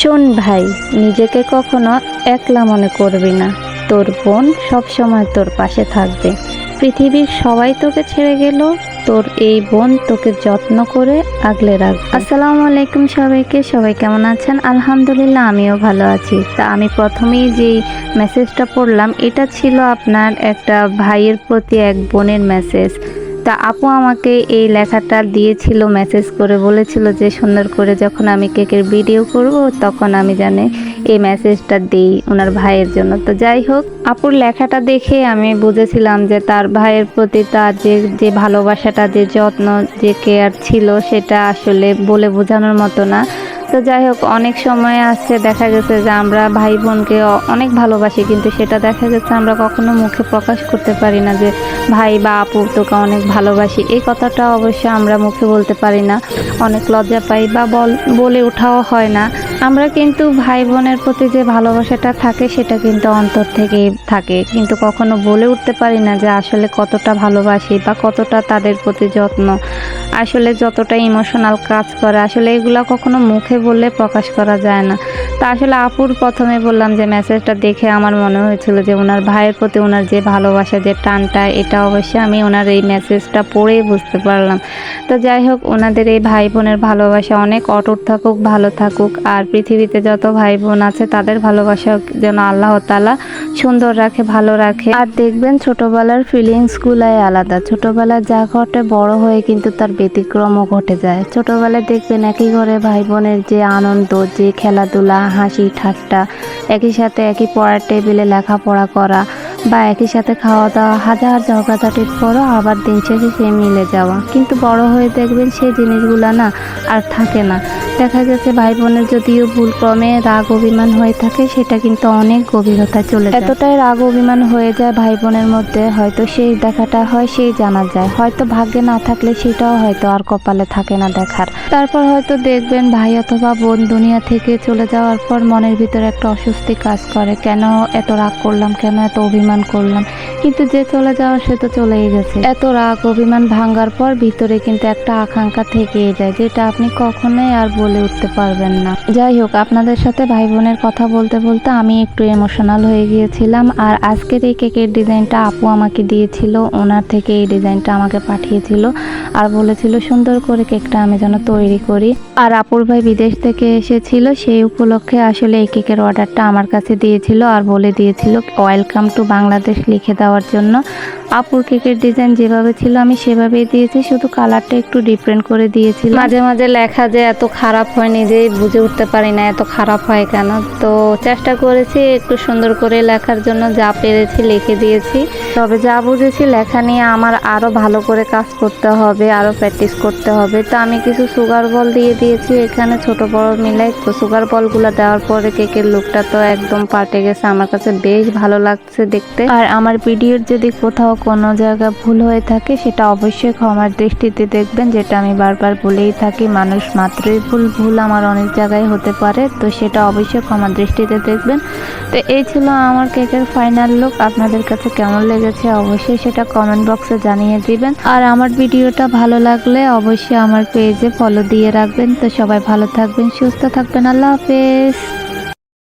শোন ভাই, নিজেকে কখনো একলা মনে করবি না। তোর বোন সবসময় তোর পাশে থাকবে। পৃথিবীর সবাই তোকে ছেড়ে গেল, তোর এই বোন তোকে যত্ন করে আগলে রাখবে। আসসালামু আলাইকুম সবাইকে, সবাই কেমন আছেন? আলহামদুলিল্লাহ, আমিও ভালো আছি। তা আমি প্রথমেই যেই মেসেজটা পড়লাম, এটা ছিল আপনার একটা ভাইয়ের প্রতি এক বোনের মেসেজ তা আপু আমাকে এই লেখাটা দিয়েছিল মেসেজ করে বলেছিল যে সুন্দর করে যখন আমি কেকের ভিডিও করব, তখন আমি জানি এই মেসেজটা দিই ওনার ভাইয়ের জন্য। তো যাই হোক, আপুর লেখাটা দেখে আমি বুঝেছিলাম যে তার ভাইয়ের প্রতি তার যে যে ভালোবাসাটা, যে যত্ন, যে কেয়ার ছিল, সেটা আসলে বলে বোঝানোর মতো না। তো যাই হোক, অনেক সময় আসছে দেখা গেছে যে আমরা ভাই বোনকে অনেক ভালোবাসি, কিন্তু সেটা দেখা গেছে আমরা কখনো মুখে প্রকাশ করতে পারি না যে, ভাই বা আপু, তোকে অনেক ভালোবাসি। এই কথাটা অবশ্য আমরা মুখে বলতে পারি না। অনেক লজ্জা পাই বা বল ওঠাও হয় না। আমরা কিন্তু ভাই বোনের প্রতি যে ভালোবাসাটা থাকে, সেটা কিন্তু অন্তর থেকেই থাকে। কিন্তু কখনো বলে উঠতে পারি না যে, আসলে কতটা ভালোবাসি বা কতটা তাদের প্রতি যত্ন। আসলে যতটা ইমোশনাল কাজ করে আসলে এগুলো কখনো মুখে বললে প্রকাশ করা যায় না। তা আসলে আপুর প্রথমে বললাম যে মেসেজটা দেখে আমার মনে হয়েছিল যে ওনার ভাইয়ের প্রতি ওনার যে ভালোবাসা, যে টানটা, এটা অবশ্যই আমি ওনার এই মেসেজটা পড়েই বুঝতে পারলাম। তো যাই হোক ওনাদের এই ভাই বোনের ভালোবাসা অনেক অটুট থাকুক, ভালো থাকুক, আর পৃথিবীতে যত ভাই বোন আছে, তাদের ভালোবাসা যেন আল্লাহ তালা সুন্দর রাখে, ভালো রাখে। আর দেখবেন ছোটবেলার ফিলিংসগুলাই আলাদা। ছোটবেলায় যা ঘটে, বড় হয়ে কিন্তু তার ব্যতিক্রমও ঘটে যায়। ছোটবেলায় দেখবেন একই ঘরে ভাই বোনের যে আনন্দ, যে খেলাধুলা হাসি ঠাট্টা একই সাথে একই পড়ার টেবিলে লেখাপড়া করা বা একই সাথে খাওয়া দাওয়া হাজার ঝগড়াঝাটির পরও আবার দিন শেষে সে মিলে যাওয়া। কিন্তু বড় হয়ে দেখবেন সেই জিনিসগুলো না আর থাকে না। দেখা গেছে ভাই বোনের যদিও ভুল ক্রমে রাগ অভিমান হয়ে থাকে, সেটা কিন্তু অনেক গভীরতা চলে যায়। এতটাই রাগ অভিমান হয়ে যায় ভাই বোনের মধ্যে, হয়তো সেই দেখাটা হয়, সেই জানা যায়। হয়তো ভাগ্যে না থাকলে সেটাও হয়তো আর কপালে থাকে না দেখার। তারপর হয়তো দেখবেন ভাই অথবা বোন দুনিয়া থেকে চলে যাওয়ার পর মনের ভিতরে একটা অস্বস্তি কাজ করে। কেন এত রাগ করলাম, কেন এত অভিমান করলাম। কিন্তু যে চলে যাওয়ার সে তো চলেই গেছে। এত রাগ, অভিমান ভাঙার পর ভিতরে কিন্তু একটা আকাঙ্ক্ষা থেকেই যায়, যেটা আপনি কখনোই আর বলে উঠতে পারবেন না। যাই হোক, আপনাদের সাথে ভাই বোনের কথা বলতে বলতে আমি একটু ইমোশনাল হয়ে গিয়েছিলাম, আর আজকের এই কেকের ডিজাইনটা আপু আমাকে দিয়েছিল, ওনার থেকে এই ডিজাইনটা আমাকে পাঠিয়েছিল, আর বলেছিল সুন্দর করে কেকটা আমি যেন তৈরি করি। আর আপুর ভাই বিদেশ থেকে এসেছিল, সেই উপলক্ষে আসলে এই কেকের অর্ডারটা আমার কাছে দিয়েছিল, আর বলে দিয়েছিল ওয়েলকাম টু বাংলাদেশ লিখে দেওয়ার জন্য। আপুর কেকের ডিজাইন যেভাবে ছিল, আমি সেভাবেই দিয়েছি। শুধু কালারটা একটু ডিফারেন্ট করে দিয়েছি মাঝে মাঝে লেখা যে এত খারাপ হয় নিজেই বুঝে উঠতে পারি না, এত খারাপ হয় কেন? তো চেষ্টা করেছি একটু সুন্দর করে লেখার জন্য, যা পেরেছি লিখে দিয়েছি। তবে যা বুঝেছি, লেখা নিয়ে আমার আরও ভালো করে কাজ করতে হবে আরও প্র্যাকটিস করতে হবে। তো আমি কিছু সুগার বল দিয়ে দিয়েছি, এখানে ছোট বড় মিলাই তো সুগার বলগুলো দেওয়ার পরে কেকের লুকটা তো একদম পাল্টে গেছে। আমার কাছে বেশ ভালো লাগছে দেখতে। আর আমার ভিডিওর যদি কোথাও কোনো জায়গা ভুল হয়ে থাকে, সেটা অবশ্যই ক্ষমার দৃষ্টিতে দেখবেন। যেটা আমি বারবার বলেই থাকি, মানুষ মাত্রই ভুল ভুল আমার অনেক জায়গায় হতে পারে, তো সেটা অবশ্যই ক্ষমার দৃষ্টিতে দেখবেন। তো এই ছিল আমার কেকের ফাইনাল লুক। আপনাদের কাছে কেমন লেগেছে অবশ্যই সেটা কমেন্ট বক্সে জানিয়ে দিবেন। আর আমার ভিডিওটা ভালো লাগলে অবশ্যই আমার পেজে ফলো দিয়ে রাখবেন। তো সবাই ভালো থাকবেন, সুস্থ থাকবেন। আল্লাহ হাফেজ।